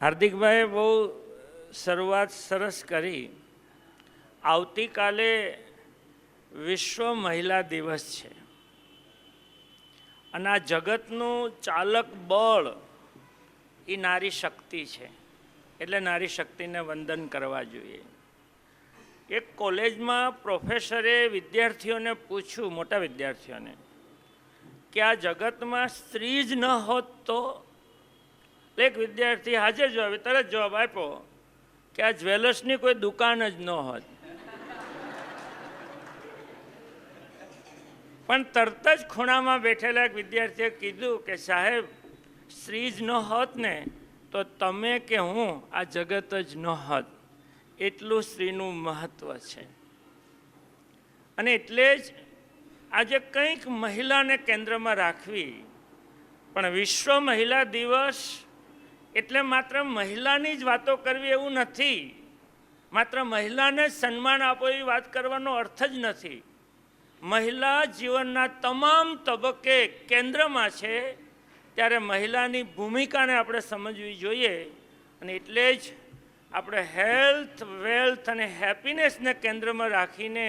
હાર્દિકભાઈએ બહુ શરૂઆત સરસ કરી. આવતીકાલે વિશ્વ મહિલા દિવસ છે. અને આ જગતનું ચાલક બળ એ નારી શક્તિ છે. એટલે નારી શક્તિને વંદન કરવા જોઈએ. એક કોલેજમાં પ્રોફેસરે વિદ્યાર્થીઓને પૂછ્યું, મોટા વિદ્યાર્થીઓને, કે આ જગતમાં સ્ત્રી જ ન હોત તો એક વિદ્યાર્થી હાજર જવાબ, તરત જવાબ આપ્યો કે આ જ્વેલર્સની કોઈ દુકાન જ ન હોત. પણ તરત જ ખૂણામાં બેઠેલા એક વિદ્યાર્થીએ કીધું કે સાહેબ, સ્ત્રી જ ન હોત ને, તો તમે કે હું આ જગત જ ન હોત. એટલું સ્ત્રીનું મહત્વ છે. અને એટલે જ આજે કંઈક મહિલાને કેન્દ્રમાં રાખવી. પણ વિશ્વ મહિલા દિવસ એટલે માત્ર મહિલાની જ વાતો કરવી એવું નથી. માત્ર મહિલાને સન્માન આપો એવી વાત કરવાનો અર્થ જ નથી. મહિલા જીવનના તમામ તબક્કે કેન્દ્રમાં છે, ત્યારે મહિલાની ભૂમિકાને આપણે સમજવી જોઈએ અને એટલે જ આપણે હેલ્થ, વેલ્થ અને હેપીનેસને કેન્દ્રમાં રાખીને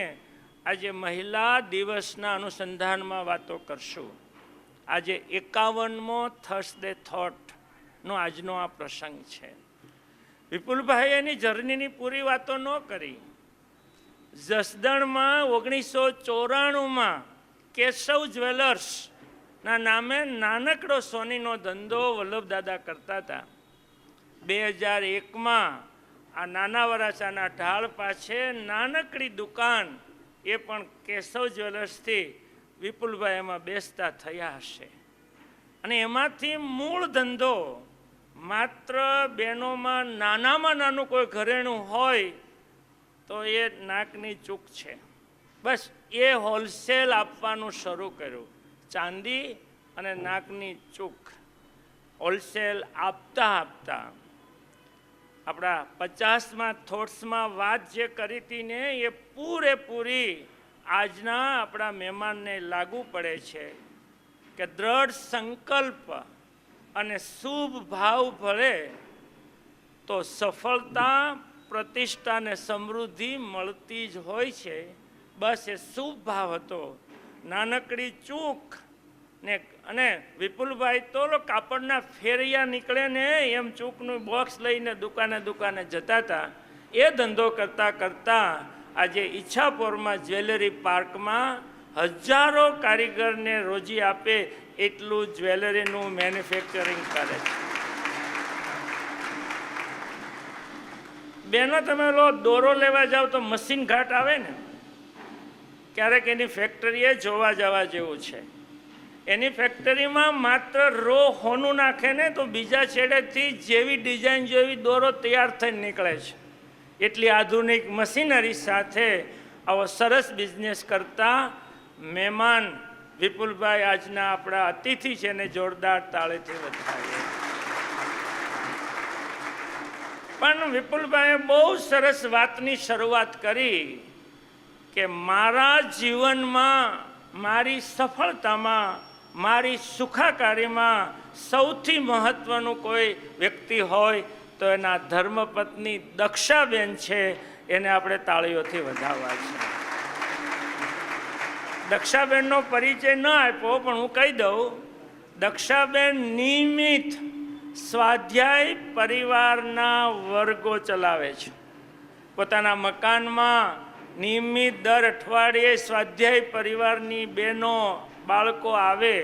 આજે મહિલા દિવસના અનુસંધાનમાં વાતો કરશું. આજે એકાવનમો થર્સડે થોટનો આજનો આ પ્રસંગ છે. વિપુલભાઈ એની જર્નીની પૂરી વાતો ન કરી. જસદણમાં ઓગણીસો ચોરાણુંમાં કેશવ જ્વેલર્સના નામે નાનકડો સોનીનો ધંધો વલ્લભદાદા કરતા હતા. બે હજાર એકમાં આ નાના વરાછાના ઢાળ પાસે નાનકડી દુકાન એ પણ કેશવ જ્વેલર્સથી વિપુલભાઈ એમાં બેસતા થયા હશે. અને એમાંથી મૂળ ધંધો માત્ર બહેનોમાં નાનામાં નાનું કોઈ ઘરેણું હોય તો એ નાકની ચૂક છે. બસ એ હોલસેલ આપવાનું શરૂ કર્યું. ચાંદી અને નાકની ચૂક. હોલસેલ આપતા આપતા આપણા પચાસમાં થોટ્સમાં વાત જે કરી હતી ને એ પૂરેપૂરી આજના આપણા મહેમાનને લાગુ પડે છે કે દ્રઢ સંકલ્પ અને શુભ ભાવ ભળે તો સફળતા, પ્રતિષ્ઠા અને સમૃદ્ધિ મળતી જ હોય છે. બસ એ શુભ ભાવ હતો. નાનકડી ચૂક ને અને વિપુલભાઈ તો કાપડના ફેરિયા નીકળે ને એમ ચૂકનું બોક્સ લઈને દુકાને દુકાને જતા હતા. એ ધંધો કરતાં કરતાં આજે ઈચ્છાપોરમાં જ્વેલરી પાર્કમાં હજારો કારીગરને રોજી આપે એટલું જ્વેલરીનું મેન્યુફેક્ચરિંગ કરે છે. બેનો, તમે લો દોરો લેવા જાઓ તો મશીન ઘાટ આવે ને? ક્યારેક એની ફેક્ટરીએ જોવા જવા જેવું છે. એની ફેક્ટરીમાં માત્ર રો હોનું નાખે ને તો બીજા છેડેથી જેવી ડિઝાઇન જેવી દોરો તૈયાર થઈને નીકળે છે. એટલી આધુનિક મશીનરી સાથે આવો સરસ બિઝનેસ કરતા મહેમાન વિપુલભાઈ આજના આપણા અતિથિ છે ને જોરદાર તાળેથી વધારે પણ વિપુલભાઈએ બહુ સરસ વાતની શરૂઆત કરી કે મારા જીવનમાં મારી સફળતામાં, મારી સુખાકારીમાં સૌથી મહત્ત્વનું કોઈ વ્યક્તિ હોય તો એના ધર્મપત્ની દક્ષાબેન છે, એને આપણે તાળીઓથી વધાવવા છે. દક્ષાબેનનો પરિચય ન આપ્યો, પણ હું કહી દઉં, દક્ષાબેન નિયમિત સ્વાધ્યાય પરિવારના વર્ગો ચલાવે છે. પોતાના મકાનમાં નિયમિત દર અઠવાડિયે સ્વાધ્યાય પરિવારની બહેનો, બાળકો આવે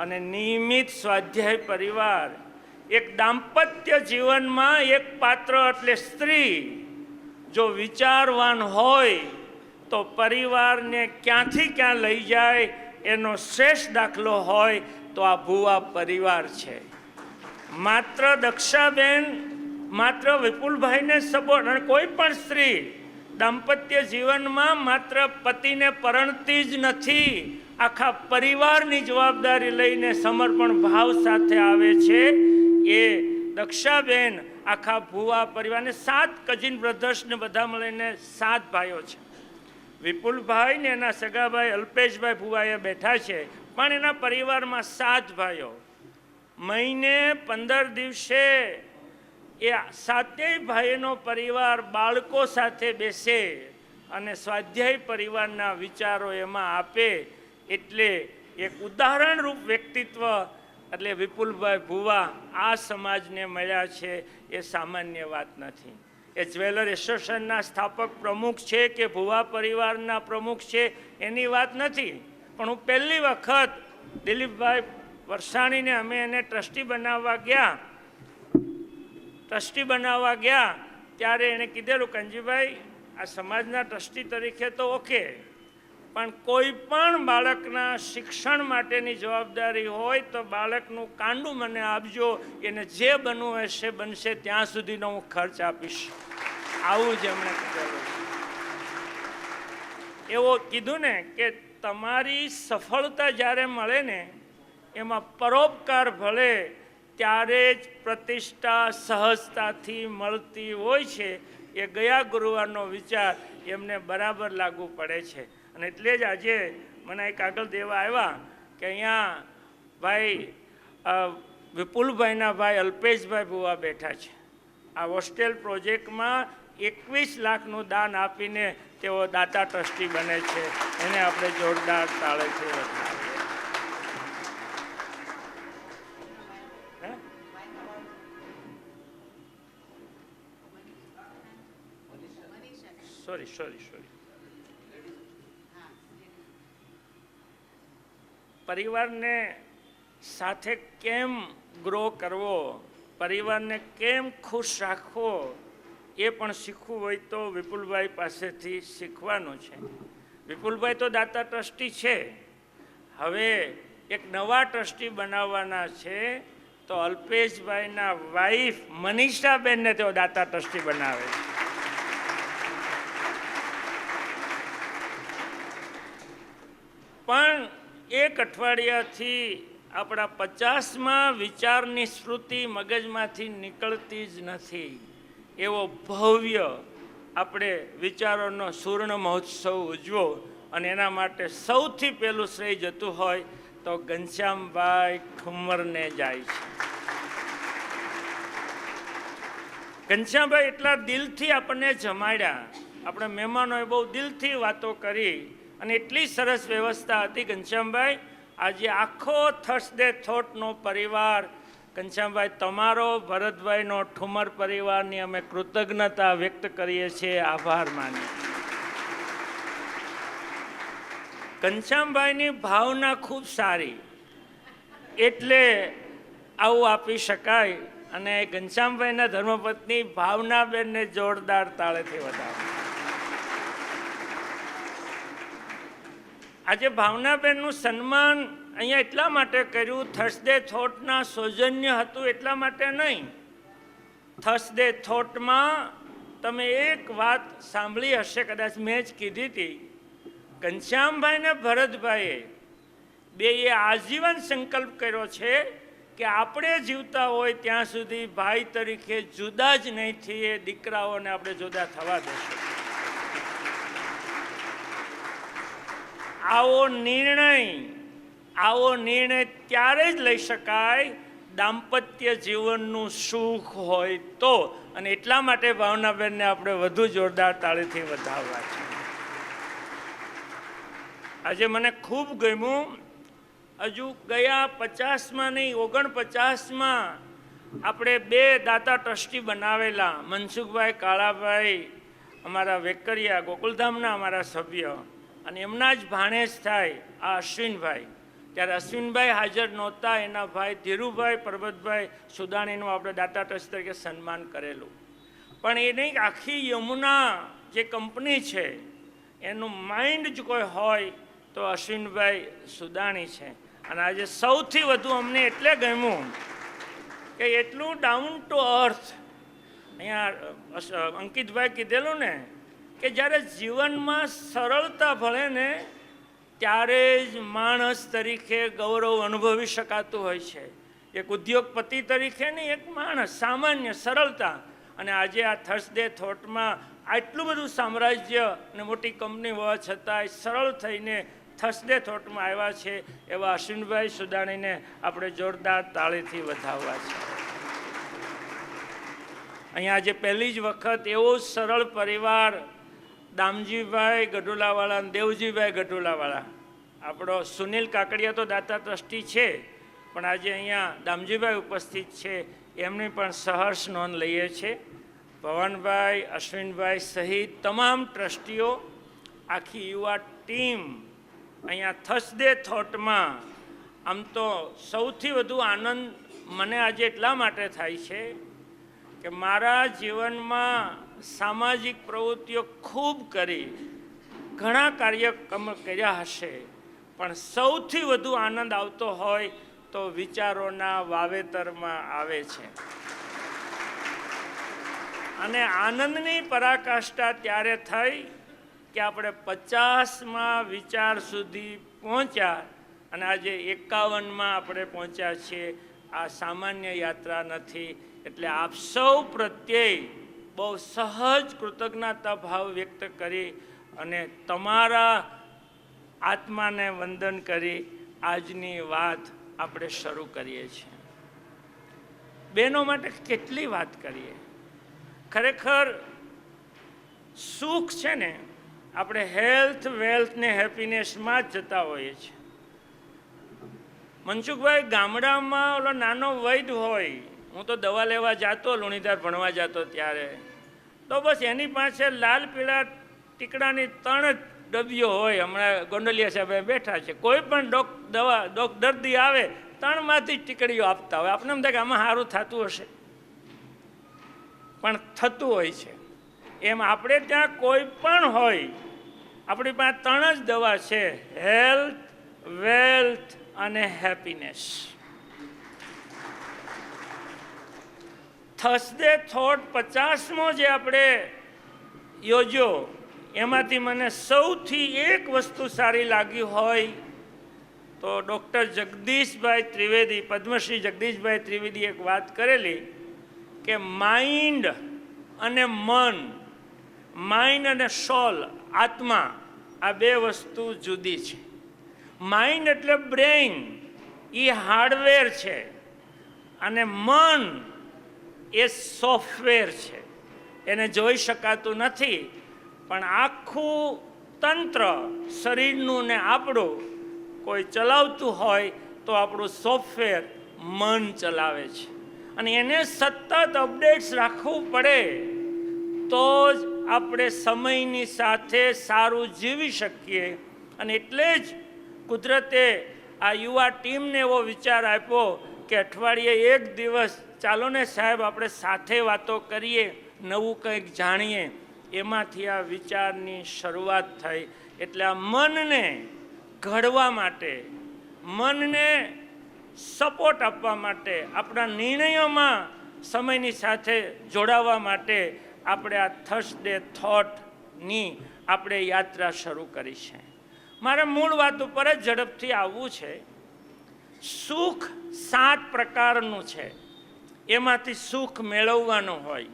અને નિયમિત સ્વાધ્યાય પરિવાર એક દાંપત્ય જીવનમાં એક પાત્ર એટલે સ્ત્રી. જો વિચારવાન હોય તો પરિવારને ક્યાંથી ક્યાં લઈ જાય, એનો શ્રેષ્ઠ દાખલો હોય તો આ ભુવા પરિવાર છે. માત્ર દક્ષાબેન, માત્ર વિપુલભાઈને સપોર્ટ અને કોઈ પણ સ્ત્રી દાંપત્ય જીવનમાં માત્ર પતિને પરણતી જ નથી, આખા પરિવારની જવાબદારી લઈને સમર્પણ ભાવ સાથે આવે છે. એ દક્ષાબેન આખા ભુવા પરિવારને સાત કજિન બ્રધર્સને બધા મળીને સાત ભાઈઓ છે. વિપુલભાઈ ને એના સગાભાઈ અલ્પેશભાઈ ભુવાએ બેઠા છે, પણ એના પરિવારમાં સાત ભાઈઓ. મહિને પંદર દિવસે એ સાતેય ભાઈનો પરિવાર બાળકો સાથે બેસે અને સ્વાધ્યાય પરિવારના વિચારો એમાં આપે એટલે એક ઉદાહરણરૂપ વ્યક્તિત્વ એટલે વિપુલભાઈ ભુવા આ સમાજને મળ્યા છે એ સામાન્ય વાત નથી. એ જ્વેલર એસોસિએશનના સ્થાપક પ્રમુખ છે કે ભુવા પરિવારના પ્રમુખ છે, એની વાત નથી. પણ હું પહેલી વખત દિલીપભાઈ વરસાણીને અમે એને ટ્રસ્ટી બનાવવા ગયા. ટ્રસ્ટી બનાવવા ગયા, ત્યારે એણે કીધેલું, કંજીભાઈ, આ સમાજના ટ્રસ્ટી તરીકે તો ઓકે. પણ કોઈ પણ બાળકના શિક્ષણ માટેની જવાબદારી હોય તો બાળકનું કાંડું મને આપજો, એને જે બનવું હશે બનશે, ત્યાં સુધીનો હું ખર્ચ આપીશ. આવું જ એમણે કીધેલું. એવો કીધું ને કે તમારી સફળતા જ્યારે મળે ને, એમાં પરોપકાર ભલે ત્યારે જ પ્રતિષ્ઠા સહજતાથી મળતી હોય છે, એ ગયા ગુરુવારનો વિચાર એમને બરાબર લાગુ પડે છે. અને એટલે જ આજે મને એક આગળ દેવા આવ્યા કે અહીંયા ભાઈ વિપુલભાઈના ભાઈ, અલ્પેશભાઈ ભુવા બેઠા છે. આ હોસ્ટેલ પ્રોજેક્ટમાં એકવીસ લાખનું દાન આપીને તેઓ દાતા ટ્રસ્ટી બને છે. એને આપણે જોરદાર તાળેથી વધાવીએ હે? સોરી સોરી સોરી પરિવારને સાથે કેમ ગ્રો કરવો, પરિવારને કેમ ખુશ રાખવો, એ પણ શીખવું હોય તો વિપુલભાઈ પાસેથી શીખવાનું છે. વિપુલભાઈ તો દાતા ટ્રસ્ટી છે. હવે એક નવા ટ્રસ્ટી બનાવવાના છે તો અલ્પેશભાઈના વાઈફ મનીષાબેનને તેઓ દાતા ટ્રસ્ટી બનાવે પણ એક અઠવાડિયાથી આપણા પચાસમાં વિચારની શ્રુતિ મગજમાંથી નીકળતી જ નથી. એવો ભવ્ય આપણે વિચારોનો સુવર્ણ મહોત્સવ ઉજવો અને એના માટે સૌથી પહેલું શ્રેય જતું હોય તો ઘનશ્યામભાઈ ઠુમ્મરને જાય છે. ઘનશ્યામભાઈ એટલા દિલથી આપણને જમાડ્યા. આપણે મહેમાનોએ બહુ દિલથી વાતો કરી. અને એટલી સરસ વ્યવસ્થા હતી ઘનશ્યામભાઈ. આજે આખો થર્સડે થોટનો પરિવાર, ઘનશ્યામભાઈ, તમારો ભરતભાઈનો ઠુમર પરિવારની અમે કૃતજ્ઞતા વ્યક્ત કરીએ છીએ. આભાર માની. ઘનશ્યામભાઈની ભાવના ખૂબ સારી. એટલે આવું આપી શકાય અને ઘનશ્યામભાઈના ધર્મપત્ની ભાવનાબેનને જોરદાર તાળેથી વધાવો આજે ભાવનાબેનનું સન્માન અહીંયા એટલા માટે કર્યું, થર્સડે થોટના સૌજન્ય હતું એટલા માટે નહીં. થર્સડે થોટમાં તમે એક વાત સાંભળી હશે, કદાચ મેં જ કીધી હતી. ઘનશ્યામભાઈ ને ભરતભાઈએ બે એ આજીવન સંકલ્પ કર્યો છે કે આપણે જીવતા હોય ત્યાં સુધી ભાઈ તરીકે જુદા જ નહીં થઈએ, દીકરાઓને આપણે જુદા થવા દેશું. આવો નિર્ણય આવો નિર્ણય ત્યારે જ લઈ શકાય દાંપત્ય જીવનનું સુખ હોય તો. અને એટલા માટે ભાવનાબેનને આપણે વધુ જોરદાર તાળીથી વધાવવા છે. આજે મને ખૂબ ગમ્યું. હજુ ગયા પચાસમાં નહીં, ઓગણપચાસમાં આપણે બે દાતા ટ્રસ્ટી બનાવેલા, મનસુખભાઈ કાળાભાઈ, અમારા વેકરિયા, ગોકુલધામના અમારા સભ્ય. અને એમના જ ભાણેજ થાય આ અશ્વિનભાઈ. ત્યારે અશ્વિનભાઈ હાજર નહોતા, એના ભાઈ ધીરુભાઈ પરબતભાઈ સુદાણીનું આપણે દાતા ટ્રસ્ટ તરીકે સન્માન કરેલું. પણ એ નહીં આખી યમુના જે કંપની છે, એનું માઇન્ડ જ કોઈ હોય તો અશ્વિનભાઈ સુદાણી છે. અને આજે સૌથી વધુ અમને એટલે ગમ્યું કે એટલું ડાઉન ટુ અર્થ અહીંયા અંકિતભાઈ કીધેલું ને કે જ્યારે જીવનમાં સરળતા ભળે ને, ત્યારે જ માણસ તરીકે ગૌરવ અનુભવી શકાતું હોય છે. એક ઉદ્યોગપતિ તરીકે નહીં, એક માણસ, સામાન્ય, સરળતા. અને આજે આ થર્સડે થોટમાં આટલું બધું સામ્રાજ્ય અને મોટી કંપની હોવા છતાંય સરળ થઈને થર્સડે થોટમાં આવ્યા છે એવા અશ્વિનભાઈ સુદાણીને આપણે જોરદાર તાળીથી વધાવવા છે. અહીંયા આજે પહેલી જ વખત એવો સરળ પરિવાર દામજીભાઈ ગઢોલાવાળા અને દેવજીભાઈ ગઢોલાવાળા. આપણો સુનિલ કાકડિયા તો દાતા ટ્રસ્ટી છે, પણ આજે અહીંયા દામજીભાઈ ઉપસ્થિત છે, એમની પણ સહર્ષ નોંધ લઈએ છીએ પવનભાઈ, અશ્વિનભાઈ સહિત તમામ ટ્રસ્ટીઓ, આખી યુવા ટીમ અહીંયા થસદે થોટમાં. આમ તો સૌથી વધુ આનંદ મને આજે એટલા માટે થાય છે કે મારા જીવનમાં સામાજિક પ્રવૃત્તિઓ ખૂબ કરી, ઘણા કાર્યક્રમ કર્યા હશે, પણ સૌથી વધુ આનંદ આવતો હોય તો વિચારોના વાવેતરમાં આવે છે. અને આનંદની પરાકાષ્ઠા ત્યારે થઈ કે આપણે પચાસમાં વિચાર સુધી પહોંચ્યા અને આજે એકાવનમાં આપણે પહોંચ્યા છીએ. આ સામાન્ય યાત્રા નથી એટલે આપ સૌ પ્રત્યે બહુ સહજ કૃતજ્ઞતા ભાવ વ્યક્ત કરી અને તમારા આત્માને વંદન કરી આજની વાત આપણે શરૂ કરીએ છીએ. બહેનો માટે કેટલી વાત કરીએ? ખરેખર સુખ છે ને, આપણે હેલ્થ વેલ્થ ને હેપીનેસમાં જ જતા હોઈએ છીએ. મનસુખભાઈ ગામડામાં ઓલો નાનો વૈદ હોય હું તો દવા લેવા જતો, લુણીધાર ભણવા જતો ત્યારે. તો બસ એની પાસે લાલ પીળા ટીકડાની ત્રણ જ ડબ્બીઓ હોય, હમણાં ગોંડલિયા સાહેબ બેઠા છે. કોઈ પણ ડોક, દવા, ડોક દર્દી આવે, ત્રણમાંથી જ ટીકડીઓ આપતા હોય. આપણે એમ થાય કે આમાં સારું થતું હશે. પણ થતું હોય છે. એમ આપણે ત્યાં કોઈ પણ હોય, આપણી પાસે ત્રણ જ દવા છે, હેલ્થ, વેલ્થ અને હેપીનેસ. થર્સડે થોટ પચાસમો જે આપણે યોજ્યો, એમાંથી મને સૌથી એક વસ્તુ સારી લાગી હોય તો ડૉક્ટર જગદીશભાઈ ત્રિવેદી, પદ્મશ્રી જગદીશભાઈ ત્રિવેદી એક વાત કરેલી કે માઇન્ડ અને મન માઇન્ડ અને સોલ આત્મા, આ બે વસ્તુ જુદી છે. માઇન્ડ એટલે બ્રેઇન એ હાર્ડવેર છે. અને મન એ સોફ્ટવેર છે. એને જોઈ શકાતું નથી, પણ આખું તંત્ર શરીરનું ને આપણું કોઈ ચલાવતું હોય તો આપણું સોફ્ટવેર મન ચલાવે છે. અને એને સતત અપડેટ્સ રાખવું પડે તો જ આપણે સમયની સાથે સારું જીવી શકીએ. અને એટલે જ કુદરતે આ યુવા ટીમને એવો વિચાર આપ્યો કે અઠવાડિયે એક દિવસ ચાલો ને સાહેબ, આપણે સાથે વાતો કરીએ, નવું કંઈક જાણીએ. એમાંથી આ વિચારની શરૂઆત થઈ. એટલે આ મનને ઘડવા માટે, મનને સપોર્ટ આપવા માટે, આપણા નિર્ણયોમાં સમયની સાથે જોડાવા માટે આપણે આ થર્સડે થોટની આપણે યાત્રા શરૂ કરી છે. મારે મૂળ વાત ઉપર જ ઝડપથી આવવું છે. સુખ સાત પ્રકારનું છે. એમાંથી સુખ મેળવવાનું હોય.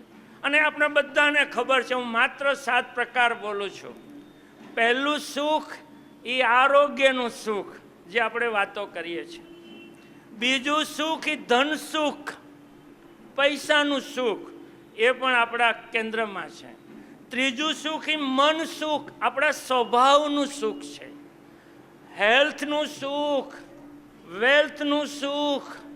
અને આપણે બધાને ખબર છે, હું માત્ર સાત પ્રકાર બોલું છું. પહેલું સુખ એ આરોગ્યનું સુખ, જે આપણે વાતો કરીએ છીએ. બીજું સુખ એ ધન સુખ, પૈસાનું સુખ, એ પણ આપણા કેન્દ્રમાં છે. ત્રીજું સુખ એ મન સુખ, આપણા સ્વભાવનું સુખ છે. હેલ્થનું સુખ વેલ્થનું સુખ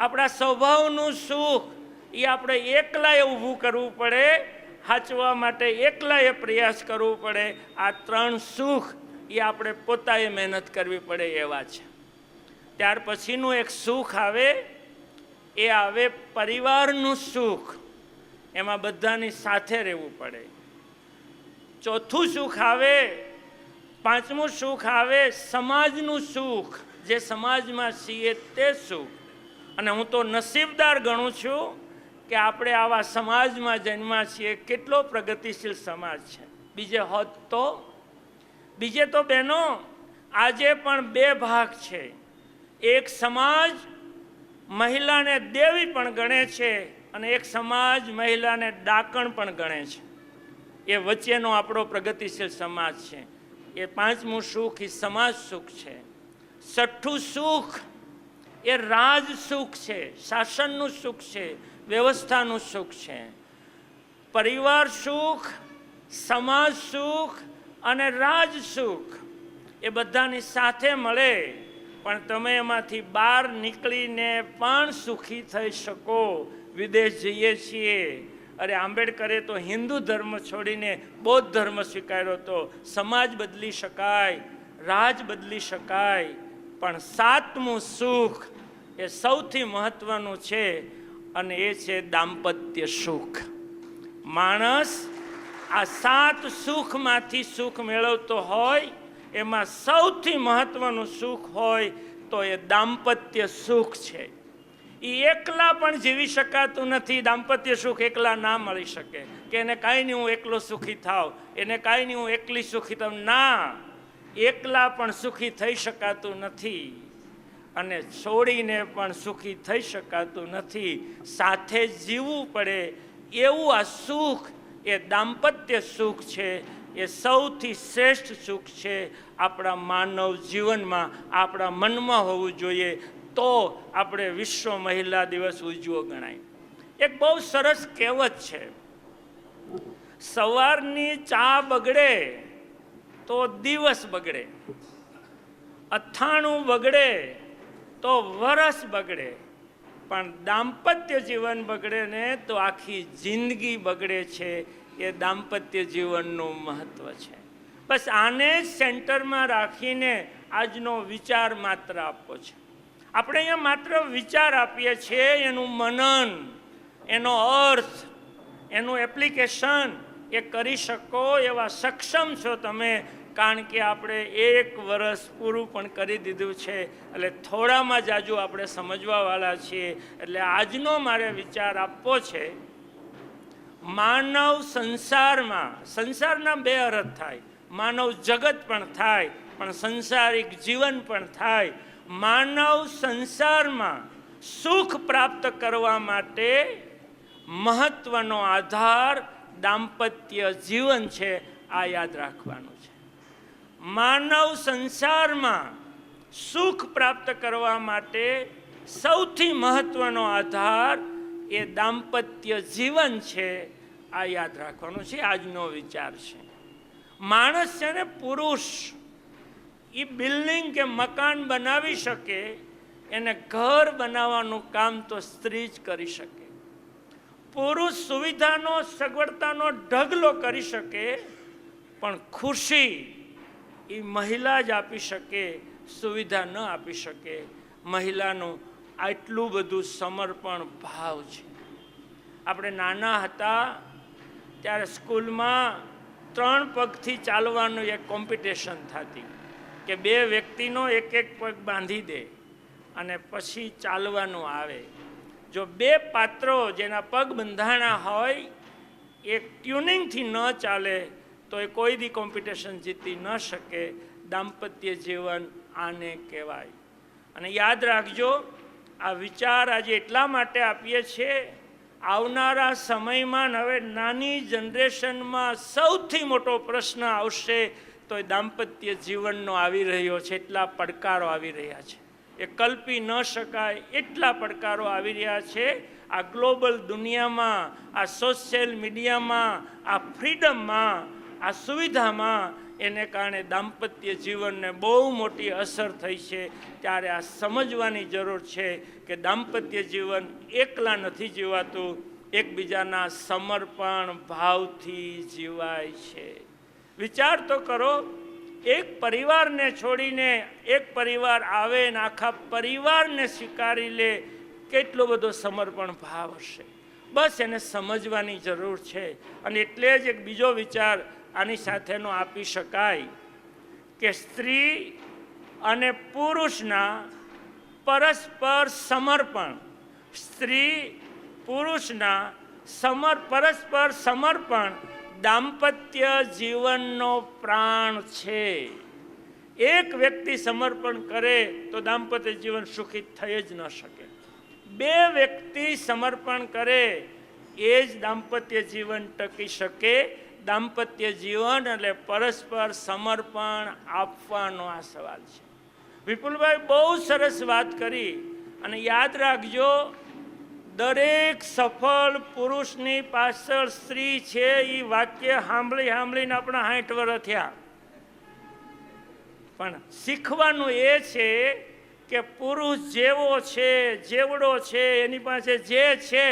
આપણા સ્વભાવનું સુખ એ આપણે એકલાએ ઊભું કરવું પડે, હાચવા માટે એકલાએ પ્રયાસ કરવો પડે. આ ત્રણ સુખ એ આપણે પોતાએ મહેનત કરવી પડે એવા છે. ત્યાર પછીનું એક સુખ આવે, એ આવે પરિવારનું સુખ. એમાં બધાની સાથે રહેવું પડે. ચોથું સુખ આવે, પાંચમું સુખ આવે, સમાજનું સુખ. જે સમાજમાં છીએ તે સુખ. અને હું તો નસીબદાર ગણું છું કે આપણે આવા સમાજમાં જન્મ્યા છીએ કેટલો પ્રગતિશીલ સમાજ છે. બીજે હોત તો? બીજે તો બહેનો, આજે પણ બે ભાગ છે. એક સમાજ મહિલાને દેવી પણ ગણે છે અને એક સમાજ મહિલાને ડાકણ પણ ગણે છે. એ વચ્ચેનો આપણો પ્રગતિશીલ સમાજ છે. એ પાંચમું સુખ, એ સમાજ સુખ છે. છઠ્ઠું સુખ એ રાજ સુખ છે, શાસનનું સુખ છે, વ્યવસ્થાનું સુખ છે. પરિવાર સુખ, સમાજ સુખ અને રાજ સુખ એ બધાની સાથે મળે, પણ તમે એમાંથી બહાર નીકળીને પણ સુખી થઈ શકો. વિદેશ જઈએ છીએ. અરે આંબેડકરે તો હિન્દુ ધર્મ છોડીને બૌદ્ધ ધર્મ સ્વીકાર્યો હતો સમાજ બદલી શકાય, રાજ બદલી શકાય. પણ સાતમું સુખ એ સૌથી મહત્વનું છે અને એ છે દાંપત્ય સુખ. માણસ આ સાત સુખમાંથી સુખ મેળવતો હોય, એમાં સૌથી મહત્વનું સુખ હોય તો એ દાંપત્ય સુખ છે. એ એકલા પણ જીવી શકાતું નથી, દાંપત્ય સુખ એકલા ના મળી શકે. કે એને કાંઈ નહીં, હું એકલો સુખી થાવ, એને કાંઈ નહીં, હું એકલી સુખી થાવ. ના. એકલા પણ સુખી થઈ શકાતું નથી અને છોડીને પણ સુખી થઈ શકાતું નથી. સાથે જીવવું પડે એવું આ સુખ, એ દાંપત્ય સુખ છે, એ સૌથી શ્રેષ્ઠ સુખ છે આપણા માનવ જીવનમાં, આપણા મનમાં હોવું જોઈએ. તો આપણે વિશ્વ મહિલા દિવસ ઉજવો ગણાય. એક બહુ સરસ કહેવત છે, સવારની ચા બગડે તો દિવસ બગડે. અથાણું બગડે તો વરસ બગડે. પણ દાંપત્ય જીવન બગડે ને તો આખી જિંદગી બગડે છે. એ દાંપત્ય જીવનનું મહત્વ છે. બસ આને સેન્ટરમાં રાખીને આજનો વિચાર માત્ર આપવો છે. આપણે અહીંયા માત્ર વિચાર આપીએ છીએ એનું મનન, એનો અર્થ, એનું એપ્લિકેશન એ કરી શકો એવા સક્ષમ છો તમે કારણ કે આપણે એક વર્ષ પૂરું પણ કરી દીધું છે. એટલે થોડામાં જ આજુ આપણે સમજવાવાળા છીએ. એટલે આજનો મારે વિચાર આપવો છે, માનવ સંસારમાં, સંસારના બે અર્થ થાય. માનવ જગત પણ થાય, પણ સંસારિક જીવન પણ થાય. માનવ સંસારમાં સુખ પ્રાપ્ત કરવા માટે મહત્વનો આધાર દાંપત્ય જીવન છે, આ યાદ રાખવાનું છે. માનવ સંસારમાં સુખ પ્રાપ્ત કરવા માટે સૌથી મહત્વનો આધાર એ દાંપત્ય જીવન છે. આ યાદ રાખવાનું છે, આજનો વિચાર છે. માણસ છે ને પુરુષ એ બિલ્ડિંગ કે મકાન બનાવી શકે, એને ઘર બનાવવાનું કામ તો સ્ત્રી જ કરી શકે. પુરુષ સુવિધાનો, સગવડતાનો ઢગલો કરી શકે, પણ ખુશી એ મહિલા જ આપી શકે, સુવિધા ન આપી શકે. મહિલાનું આટલું બધું સમર્પણ ભાવ છે. આપણે નાના હતા ત્યારે સ્કૂલમાં ત્રણ પગથી ચાલવાનું એક કોમ્પિટિશન થતી કે બે વ્યક્તિનો એક એક પગ બાંધી દે અને પછી ચાલવાનું આવે. જો બે પાત્રો જેના પગ બંધાણા હોય એક ટ્યુનિંગથી ન ચાલે તો એ કોઈ દી કોમ્પિટિશન જીતી ન શકે, દાંપત્ય જીવન આને કહેવાય. અને યાદ રાખજો, આ વિચાર આજે એટલા માટે આપીએ છીએ, આવનારા સમયમાં હવે નાની જનરેશનમાં સૌથી મોટો પ્રશ્ન આવશે તો એ દાંપત્ય જીવનનો આવી રહ્યો છે, એટલા પડકારો આવી રહ્યા છે. એ કલ્પી ન શકાય, એટલા પડકારો આવી રહ્યા છે, આ ગ્લોબલ દુનિયામાં, આ સોશિયલ મીડિયામાં, આ ફ્રીડમમાં આ સુવિધામાં એને કારણે દાંપત્ય જીવનને બહુ મોટી અસર થઈ છે. ત્યારે આ સમજવાની જરૂર છે કે દાંપત્ય જીવન એકલા નથી જીવાતું, એકબીજાના સમર્પણ ભાવથી જીવાય છે. વિચાર તો કરો, એક પરિવારને છોડીને એક પરિવાર આવે ને આખા પરિવારને સ્વીકારી લે, કેટલો બધો સમર્પણ ભાવ હશે. બસ એને સમજવાની જરૂર છે. અને એટલે જ એક બીજો વિચાર આની સાથેનો આપી શકાય કે સ્ત્રી અને પુરુષના પરસ્પર સમર્પણ, સ્ત્રી પુરુષના સમર, પરસ્પર સમર્પણ દાંપત્ય જીવનનો પ્રાણ છે. એક વ્યક્તિ સમર્પણ કરે તો દાંપત્ય જીવન સુખી થઈ જ ન શકે. બે વ્યક્તિ સમર્પણ કરે એ જ દાંપત્ય જીવન ટકી શકે દાંપત્ય જીવન એટલે પરસ્પર સમર્પણ આપવાનો આ સવાલ છે. વિપુલભાઈ, બહુ સરસ વાત કરી અને યાદ રાખજો, દરેક સફળ પુરુષની પાછળ સ્ત્રી છે એ વાક્ય સાંભળી સાંભળીને આપણા હાઠ વર્ષ થયા. પણ શીખવાનું એ છે કે પુરુષ જેવો છે, જેવડો છે, એની પાસે જે છે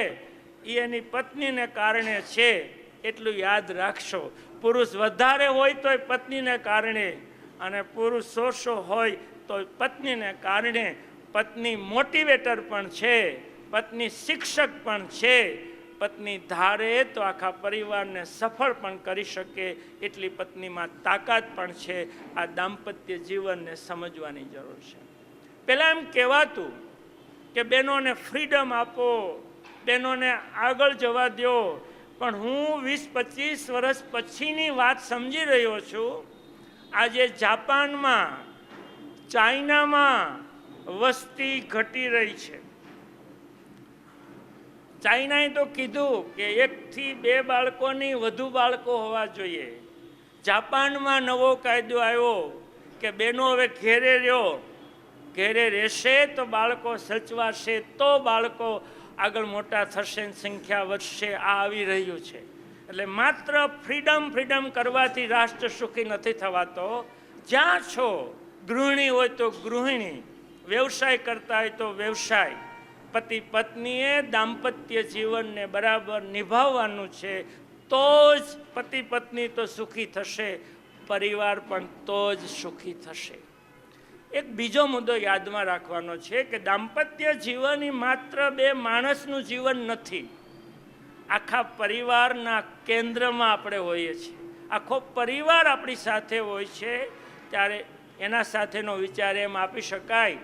એ એની પત્નીને કારણે છે. એટલું યાદ રાખશો. પુરુષ વધારે હોય તોય પત્નીને કારણે અને પુરુષ સોસો હોય તો પત્નીને કારણે. પત્ની મોટિવેટર પણ છે, પત્ની શિક્ષક પણ છે, પત્ની ધારે તો આખા પરિવારને સફળ પણ કરી શકે એટલી પત્નીમાં તાકાત પણ છે. આ દાંપત્ય જીવનને સમજવાની જરૂર છે. પહેલાં એમ કહેવાતું કે બહેનોને ફ્રીડમ આપો બહેનોને આગળ જવા દો પણ હું વીસ પચીસ વર્ષ પછીની વાત સમજી રહ્યો છું. આજે જાપાનમાં, ચાઇનામાં વસ્તી ઘટી રહી છે. ચાઇનાએ તો કીધું કે એકથી બે બાળકોની વધુ બાળકો હોવા જોઈએ. જાપાનમાં નવો કાયદો આવ્યો કે બેનો હવે ઘેરે રહ્યો. ઘેરે રહેશે તો બાળકો સચવાશે તો બાળકો આગળ મોટા થશે સંખ્યા વધશે, આ આવી રહ્યું છે. એટલે માત્ર ફ્રીડમ ફ્રીડમ કરવાથી રાષ્ટ્ર સુખી નથી થવાતો. જ્યાં છો, ગૃહિણી હોય તો ગૃહિણી, વ્યવસાય કરતા હોય તો વ્યવસાય. પતિ પત્નીએ દાંપત્ય જીવનને બરાબર નિભાવવાનું છે, તો જ પતિ પત્ની તો સુખી થશે, પરિવાર પણ તો જ સુખી થશે. એક બીજો મુદ્દો યાદમાં રાખવાનો છે કે દાંપત્ય જીવન એ માત્ર બે માણસનું જીવન નથી. આખા પરિવારના કેન્દ્રમાં આપણે હોઈએ છીએ. આખો પરિવાર આપણી સાથે હોય છે, ત્યારે એના સાથેનો વિચાર એમ આપી શકાય.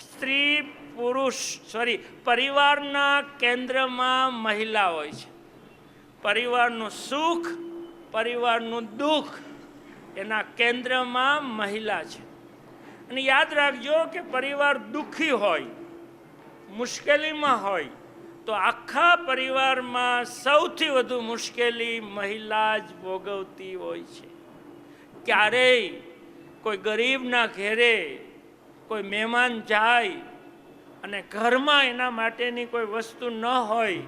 સ્ત્રી, પુરુષ સોરી પરિવારના કેન્દ્રમાં મહિલા હોય છે. પરિવારનું સુખ, પરિવારનું દુઃખ એના કેન્દ્રમાં મહિલા છે. અને યાદ રાખજો કે પરિવાર દુઃખી હોય, મુશ્કેલીમાં હોય, તો આખા પરિવારમાં સૌથી વધુ મુશ્કેલી મહિલા જ ભોગવતી હોય છે. ક્યારેય કોઈ ગરીબના ઘેરે કોઈ મહેમાન જાય અને ઘરમાં એના માટેની કોઈ વસ્તુ ન હોય,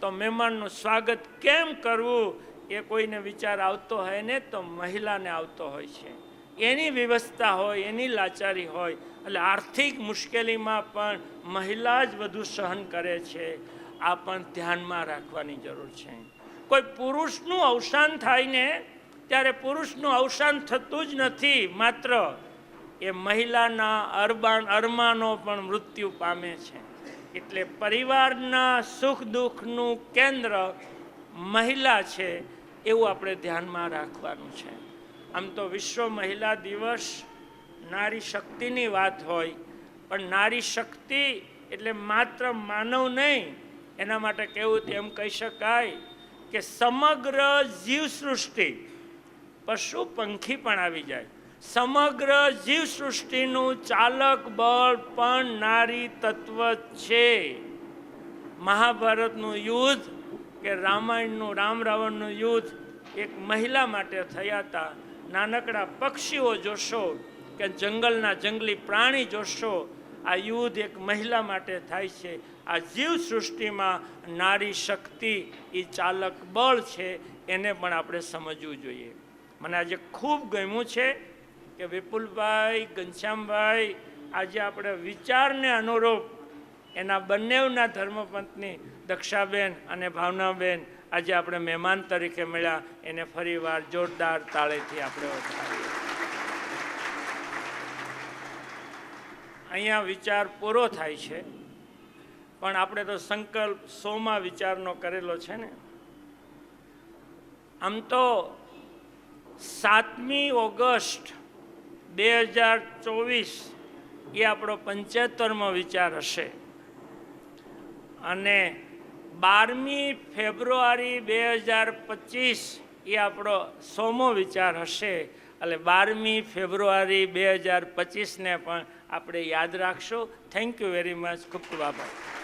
તો મહેમાનનું સ્વાગત કેમ કરવું એ કોઈને વિચાર આવતો હોય ને, તો મહિલાને આવતો હોય છે. એની વ્યવસ્થા હોય, એની લાચારી હોય, એટલે આર્થિક મુશ્કેલીમાં પણ મહિલા જ વધુ સહન કરે છે. આ પણ ધ્યાનમાં રાખવાની જરૂર છે. કોઈ પુરુષનું અવસાન થાય ને, ત્યારે પુરુષનું અવસાન થતું જ નથી. માત્ર એ મહિલાના અરબાન અરમાનો પણ મૃત્યુ પામે છે. એટલે પરિવારના સુખ દુઃખનું કેન્દ્ર મહિલા છે, એવું આપણે ધ્યાનમાં રાખવાનું છે. આમ તો વિશ્વ મહિલા દિવસ નારી શક્તિની વાત હોય, પણ નારી શક્તિ એટલે માત્ર માનવ નહીં. એના માટે કેવું તેમ કહી શકાય કે સમગ્ર જીવસૃષ્ટિ, પશુ પંખી પણ આવી જાય. સમગ્ર જીવસૃષ્ટિનું ચાલક બળ પણ નારી તત્વ છે. મહાભારતનું યુદ્ધ કે રામાયણનું, રામ રાવણનું યુદ્ધ એક મહિલા માટે થયા હતા. નાનકડા પક્ષીઓ જોશો કે જંગલના જંગલી પ્રાણી જોશો, આ યુદ્ધ એક મહિલા માટે થાય છે. આ જીવ સૃષ્ટિમાં નારી શક્તિ એ ચાલક બળ છે, એને પણ આપણે સમજવું જોઈએ. મને આજે ખૂબ ગમ્યું છે કે વિપુલભાઈ, ઘનશ્યામભાઈ, આજે આપણે વિચારને અનુરૂપ એના બંનેના ધર્મપંથની દક્ષાબેન અને ભાવનાબેન આજે આપણે મહેમાન તરીકે મળ્યા, એને ફરીવાર જોરદાર તાળેથી આપણે વધાવીએ અહીંયા વિચાર પૂરો થાય છે, પણ આપણે તો સંકલ્પ સોમાં વિચારનો કરેલો છે ને. આમ તો સાતમી ઓગસ્ટ બે હજાર ચોવીસ એ આપણો પંચોતેરમો વિચાર હશે. અને બારમી ફેબ્રુઆરી બે હજાર પચીસ એ આપણો સોમો વિચાર હશે. એટલે બારમી ફેબ્રુઆરી બે હજાર પચીસને પણ આપણે યાદ રાખશું. થેન્ક યુ વેરી મચ ખૂબ ખૂબ આભાર.